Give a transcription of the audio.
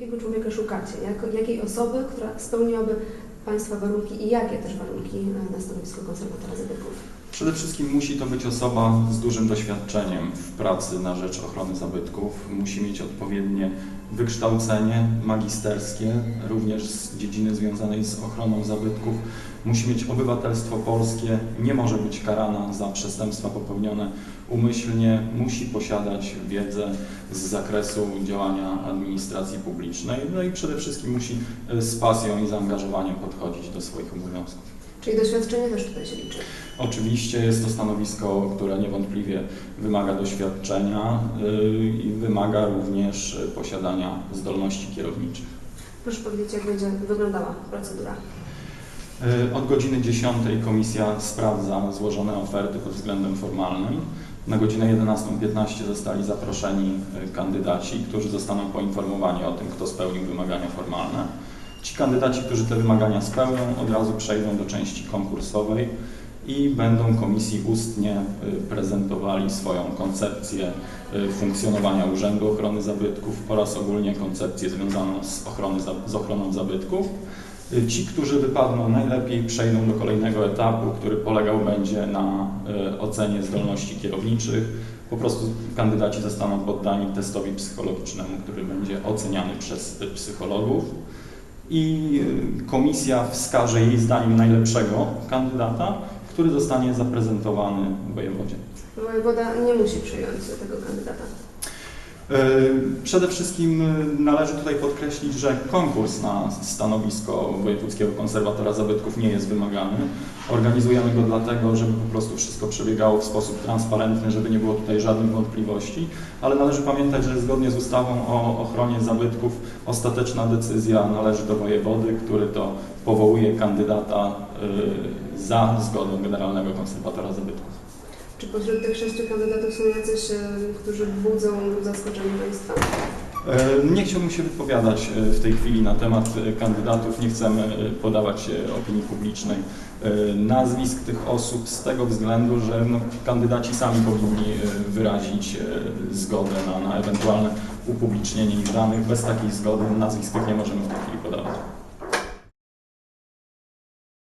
takiego człowieka szukacie? Jak, jakiej osoby, która spełniłaby Państwa warunki i jakie też warunki e, na stanowisko konserwatora zabytków? Przede wszystkim musi to być osoba z dużym doświadczeniem w pracy na rzecz ochrony zabytków. Musi mieć odpowiednie wykształcenie magisterskie, również z dziedziny związanej z ochroną zabytków. Musi mieć obywatelstwo polskie, nie może być karana za przestępstwa popełnione umyślnie, musi posiadać wiedzę z zakresu działania administracji publicznej, no i przede wszystkim musi z pasją i zaangażowaniem podchodzić do swoich obowiązków. Czyli doświadczenie też tutaj się liczy. Oczywiście jest to stanowisko, które niewątpliwie wymaga doświadczenia yy, i wymaga również y, posiadania zdolności kierowniczych. Proszę powiedzieć, jak będzie wyglądała procedura. Yy, Od godziny 10 komisja sprawdza złożone oferty pod względem formalnym. Na godzinę 11.15 zostali zaproszeni y, kandydaci, którzy zostaną poinformowani o tym, kto spełnił wymagania formalne. Ci kandydaci, którzy te wymagania spełnią, od razu przejdą do części konkursowej i będą komisji ustnie y, prezentowali swoją koncepcję y, funkcjonowania Urzędu Ochrony Zabytków oraz ogólnie koncepcję związaną z, ochrony, z ochroną zabytków. Y, Ci, którzy wypadną najlepiej, przejdą do kolejnego etapu, który polegał będzie na ocenie zdolności kierowniczych. Po prostu kandydaci zostaną poddani testowi psychologicznemu, który będzie oceniany przez psychologów i y, komisja wskaże jej zdaniem najlepszego kandydata, który zostanie zaprezentowany wojewodzie. Wojewoda nie musi przyjąć tego kandydata. Y, Przede wszystkim y, należy tutaj podkreślić, że konkurs na stanowisko wojewódzkiego konserwatora zabytków nie jest wymagany. Organizujemy go dlatego, żeby po prostu wszystko przebiegało w sposób transparentny, żeby nie było tutaj żadnych wątpliwości, ale należy pamiętać, że zgodnie z ustawą o ochronie zabytków ostateczna decyzja należy do wojewody, który to powołuje kandydata y, za zgodą generalnego konserwatora zabytków. Czy pośród tych sześciu kandydatów są jacyś, e, którzy budzą zaskoczenie Państwa? E, Nie chciałbym się wypowiadać e, w tej chwili na temat kandydatów, nie chcemy podawać opinii publicznej nazwisk tych osób z tego względu, że no, kandydaci sami powinni wyrazić zgodę na, na ewentualne upublicznienie ich danych. Bez takiej zgody nazwisk tych nie możemy w tej chwili podawać.